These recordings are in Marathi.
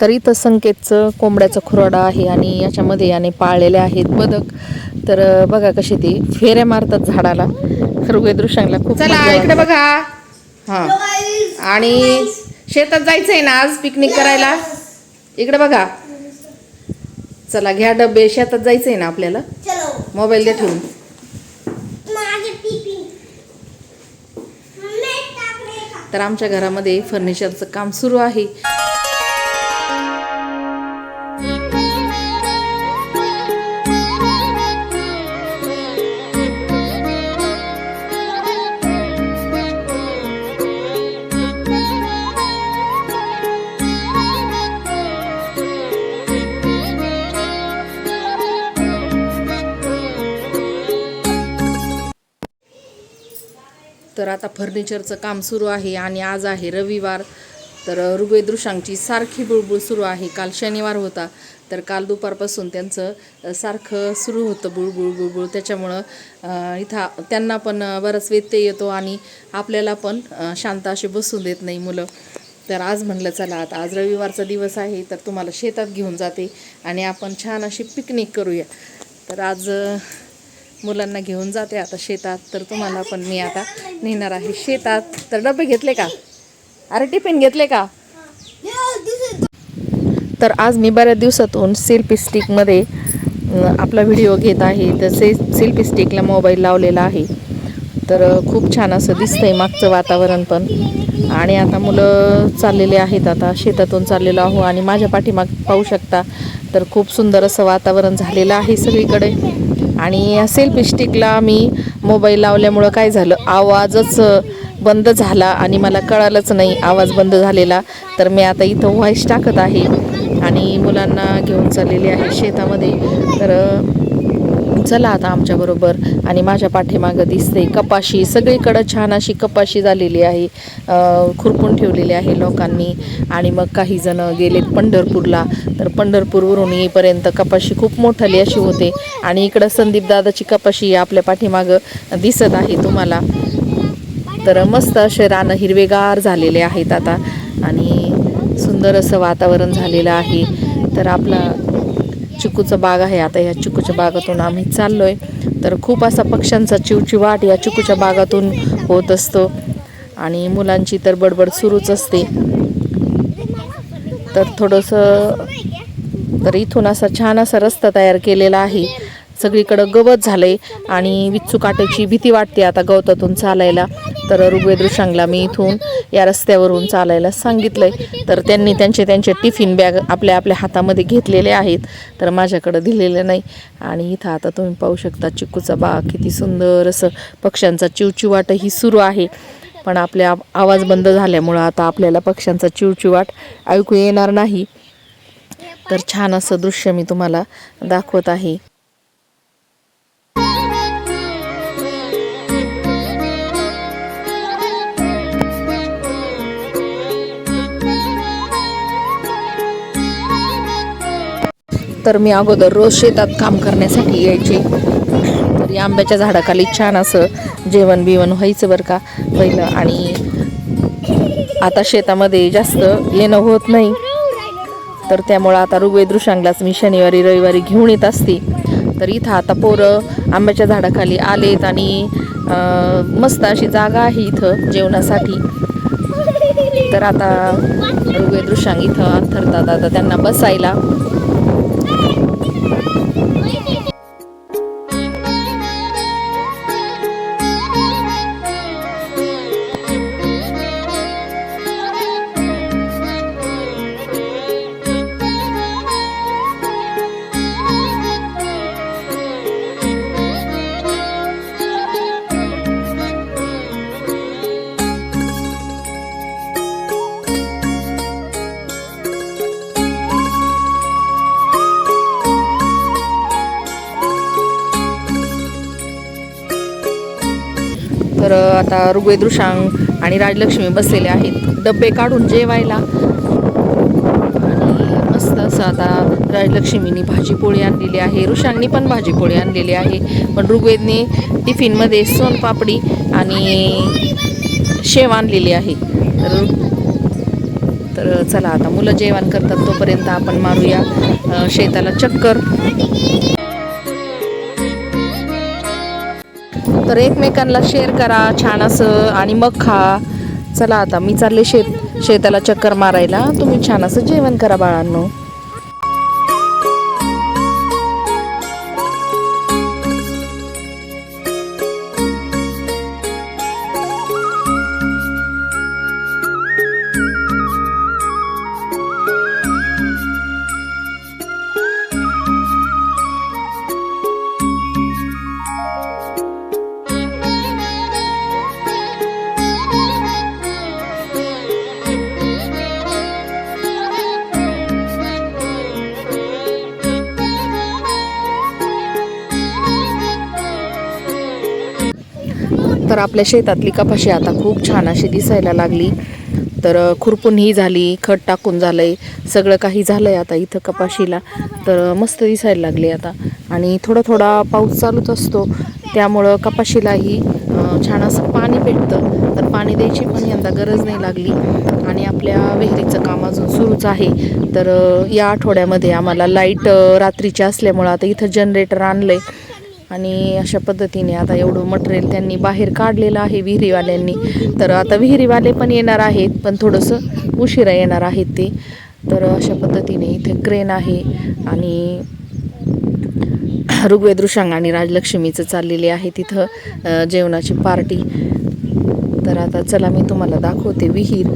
तर इथं संकेतचं कोंबड्याचा खुराडा आहे आणि याच्यामध्ये याने पाळलेले आहेत बदक. तर बघा कशी ती फेऱ्या मारतात झाडाला. खरं दृश्यांना खूप चला इकडे. बघा. हा. आणि शेतात जायचंय ना आज पिकनिक करायला? इकडे बघा. चला घ्या डबे. शेतात जायचंय ना आपल्याला? चलो. मोबाईल दे ठेवून. तर आमच्या घरामध्ये फर्निचरचं काम सुरू आहे. तर आता फर्निचरचं काम सुरू आहे आणि आज आहे रविवार. तर ऋग्वेदृशांची सारखी बुळबुळ सुरू आहे. काल शनिवार होता तर काल दुपारपासून त्यांचं सारखं सुरू होतं बुळबुळ बुळबुळ. त्याच्यामुळं इथं त्यांना पण बरंच व्यत्यय येतो आणि आपल्याला पण शांत अशी बसून देत नाही मुलं. तर आज म्हणलं चला आता आज रविवारचा दिवस आहे तर तुम्हाला शेतात घेऊन जाते आणि आपण छान अशी पिकनिक करूया. तर आज मुलांना घेऊन जाते आता शेतात. तर तुम्हाला पण मी आता नेणार आहे शेतात. तर डबे घेतले का? अरे टिफिन घेतले का? तर आज मी बऱ्याच दिवसातून सेल्फी स्टिकमध्ये आपला व्हिडिओ घेत आहे. तर से सेल्फी स्टिकला मोबाईल लावलेला आहे. तर खूप छान असं दिसतंय मागचं वातावरण पण. आणि आता मुलं चाललेले आहेत आता शेतातून चाललेलो आहो. आणि माझ्या पाठीमाग पाहू शकता तर खूप सुंदर असं वातावरण झालेलं आहे सगळीकडे. आणि सेल्फ सेल्फी स्टिकला मी मोबाईल लावल्यामुळं काय झालं? आवाजच बंद झाला आणि मला कळालंच नाही आवाज बंद झालेला. तर मी आता इथं व्हॉईस टाकत आहे आणि मुलांना घेऊन चाललेली आहे शेतामध्ये. तर चला आता आमच्याबरोबर आणि माझ्या पाठीमागं दिसते कपाशी. सगळीकडं छान अशी कपाशी झालेली आहे. खुरपून ठेवलेली आहे लोकांनी. आणि मग काही जण गेलेत पंढरपूरला. तर पंढरपूरवरून येईपर्यंत कपाशी खूप मोठाली अशी होते. आणि इकडं संदीप दादाची कपाशी आपल्या पाठीमागं दिसत आहे तुम्हाला. तर मस्त असे रानं हिरवेगार झालेले आहेत आता. आणि सुंदर असं वातावरण झालेलं आहे. तर आपला चिकूचा बाग आहे. आता या चिकूच्या बागातून आम्ही चाललोय. तर खूप असा पक्ष्यांचा चिवचिवाट या चिकूच्या बागातून होत असतो. आणि मुलांची तर बडबड सुरूच असते. तर थोडंसं तर इथून असा छान असा रस्ता तयार केलेला आहे. सगळीकडं गवत झालंय आणि विच्छू काट्याची भीती वाटते आता गवतातून चालायला. तर ऋग्वेद ऋषांगला मी इथून या रस्त्यावरून चालायला सांगितलंय. तर त्यांनी त्यांचे त्यांचे टिफिन बॅग आपल्या आपल्या हातामध्ये घेतलेले आहेत. तर माझ्याकडं दिलेले नाही. आणि इथं आता तुम्ही पाहू शकता चिकूचा बाग किती सुंदर असं पक्ष्यांचा चिवचिवाटही सुरू आहे. पण आपल्या आवाज बंद झाल्यामुळं आता आपल्याला पक्ष्यांचा चिवचिवाट ऐकू येणार नाही. तर छान असं दृश्य मी तुम्हाला दाखवत आहे. तर मी अगोदर रोज शेतात काम करण्यासाठी यायचे. तर या आंब्याच्या झाडाखाली छान असं जेवण बिवण व्हायचं बरं का पहिलं. आणि आता शेतामध्ये जास्त येणं होत नाही. तर त्यामुळं आता ऋग्वेद ऋषांगलाच मी शनिवारी रविवारी घेऊन येत असते. तर इथं आता पोरं आंब्याच्या झाडाखाली आलेत आणि मस्त अशी जागा आहे इथं जेवणासाठी. तर आता ऋग्वेद ऋषांग इथं अंथरतात आता त्यांना बसायला तर आता ऋग्वेद ऋषांग आणि राजलक्ष्मी बसलेले आहेत. डबे काढून जेवायला. आणि मस्त असं आता राजलक्ष्मीनी भाजीपोळी आणलेली आहे. ऋषांनी पण भाजीपोळी आणलेली आहे. पण ऋग्वेदने टिफिनमध्ये सोनपापडी आणि शेव आणलेली आहे. तर तर चला आता मुलं जेवण करतात तोपर्यंत आपण मारूया शेताला चक्कर. तर एकमेकांना शेअर करा छान असं आणि मग खा. चला आता मी चालले शेत शेताला चक्कर मारायला. तुम्ही छान असं जेवण करा बाळांनो. तर आपल्या शेतातली कपाशी आता खूप छान अशी दिसायला लागली. तर खुरपून ही झाली खत टाकून झालं आहे सगळं काही झालं आहे आता इथं कपाशीला. तर मस्त दिसायला लागली आता. आणि थोडा थोडा पाऊस चालूच असतो. त्यामुळं कपाशीलाही छान असं पाणी भेटतं तर पाणी द्यायची पण यंदा गरज नाही लागली. आणि आपल्या विहिरीचं काम अजून सुरूच आहे. तर या आठवड्यामध्ये आम्हाला लाइट रात्रीची असल्यामुळं आता इथं जनरेटर आणलंय. आणि अशा पद्धतीने आता एवढं मटेरियल त्यांनी बाहेर काढलेलं आहे विहिरीवाल्यांनी. तर आता विहिरीवाले पण येणार आहेत पण थोडंसं उशिरा येणार आहेत ते. तर अशा पद्धतीने इथे क्रेन आहे आणि ऋग्वेद ऋषांग आणि राजलक्ष्मीचं चाललेले आहे तिथं जेवणाची पार्टी तर आता चला मी तुम्हाला दाखवते विहीर.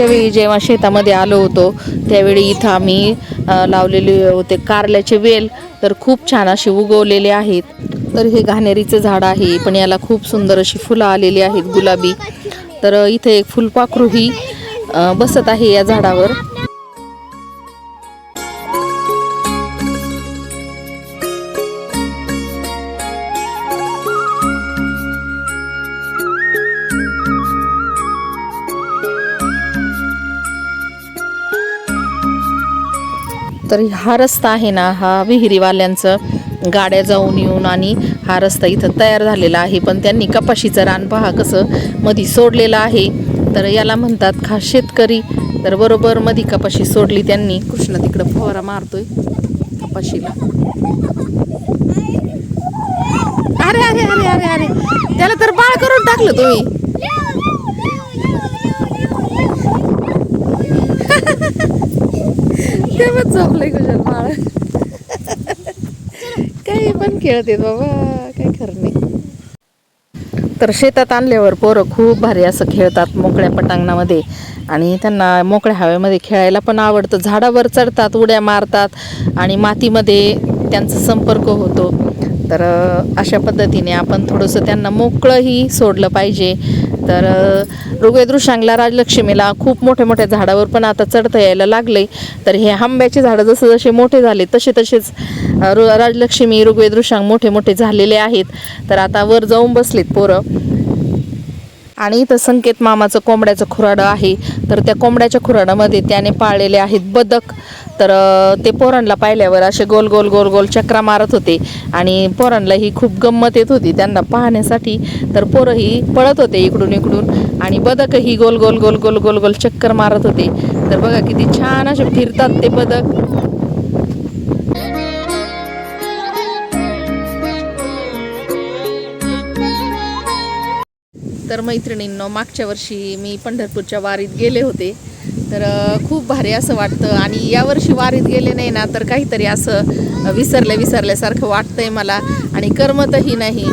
वेळी जेव्हा शेतामध्ये आलो होतो त्यावेळी इथं आम्ही लावलेले होते कारल्याचे वेल. तर खूप छान असे उगवलेले आहेत. तर हे घाणेरीचं झाड आहे पण याला खूप सुंदर अशी फुलं आलेली आहेत गुलाबी. तर इथे एक फुलपाखरू ही बसत आहे या झाडावर. तर हा रस्ता आहे ना हा विहिरीवाल्यांचं गाड्या जाऊन येऊन आणि हा रस्ता इथं तयार झालेला आहे. पण त्यांनी कपाशीचं रान पहा कसं मधी सोडलेलं आहे. तर याला म्हणतात खास शेतकरी. तर बरोबर मधी कपाशी सोडली त्यांनी. कृष्ण तिकडं फवारा मारतोय कपाशीला. अरे अरे अरे अरे अरे. त्याला तर बाळ करून टाकलं तुम्ही. तेव्हा झोपलंय कुशल माळ काही पण खेळते बाबा काही खरं नाही. तर शेतात आणल्यावर पोरं खूप भारी असं खेळतात मोकळ्या पटांगणामध्ये. आणि त्यांना मोकळ्या हवेमध्ये खेळायला पण आवडतं. झाडावर चढतात उड्या मारतात आणि मातीमध्ये त्यांचा संपर्क होतो. तर अशा पद्धतीने आपण थोडंसं त्यांना मोकळंही सोडलं पाहिजे. तर अ, राजलक्ष्मीला खूप मोठ्या मोठ्या झाडावर पण आता चढता यायला लागले. तर हे आंब्याचे झाडं जसे जसे मोठे झाले तसे तसेच रु राजलक्ष्मी ऋग्वेद मोठे मोठे झालेले आहेत. तर आता वर जाऊन बसलेत पोरं. आणि इथं संकेत मामाचं कोंबड्याचं खुराडं आहे. तर त्या कोंबड्याच्या खुराडामध्ये त्याने पाळलेले आहेत बदक. तर ते पोरांना पाहिल्यावर असे गोल गोल गोल गोल चक्रा मारत होते. आणि पोरांना ही खूप गंमत येत होती. त्यांना पाहण्यासाठी तर पोरंही पळत होते इकडून इकडून आणि बदकही गोल गोल गोल गोल गोल गोल चक्कर मारत होते. तर बघा किती छान असे फिरतात ते बदक. तर मैत्रिणींनो मागच्या वर्षी मी पंढरपूरच्या वारीत गेले होते. तर खूप भारी असं वाटतं. आणि यावर्षी वारीत गेले नाही ना तर काहीतरी असं विसरल्या विसरल्यासारखं वाटतंय मला. आणि करमतही नाही.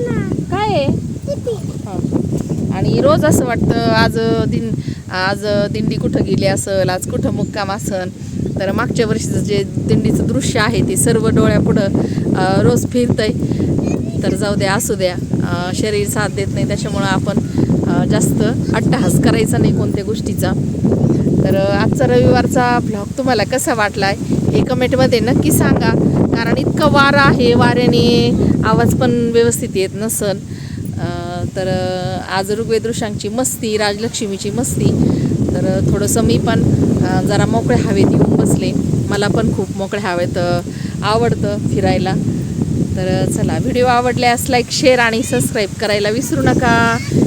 ना काय आणि रोज असं वाटतं आज दिन आज दिंडी कुठं गेली असल आज कुठं मुक्काम असन तर मागच्या वर्षीचं जे दिंडीचं दृश्य आहे ते सर्व डोळ्यापुढं रोज फिरतंय. तर जाऊ द्या असू द्या. शरीर साथ देत नाही त्याच्यामुळं आपण जास्त अट्टहास करायचा नाही कोणत्या गोष्टीचा. तर आजचा रविवारचा ब्लॉग तुम्हाला कसा वाटला आहे हे कमेंटमध्ये नक्की सांगा. कारण इतकं वारा आहे वाऱ्याने आवाज पण व्यवस्थित येत नसन. तर आज ऋग्वेदृशांची मस्ती राजलक्ष्मीची मस्ती. तर थोडंसं मी पण जरा मोकळ्या हवेत येऊन बसले. मला पण खूप मोकळ्या हवेत आवडतं फिरायला. तर चला व्हिडिओ आवडल्यास लाईक शेअर आणि सबस्क्राईब करायला विसरू नका.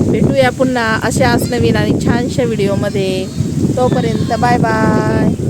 भेटूया पुन्हा अशाच नवीन आणि छानशा व्हिडिओमध्ये तोपर्यंत बाय बाय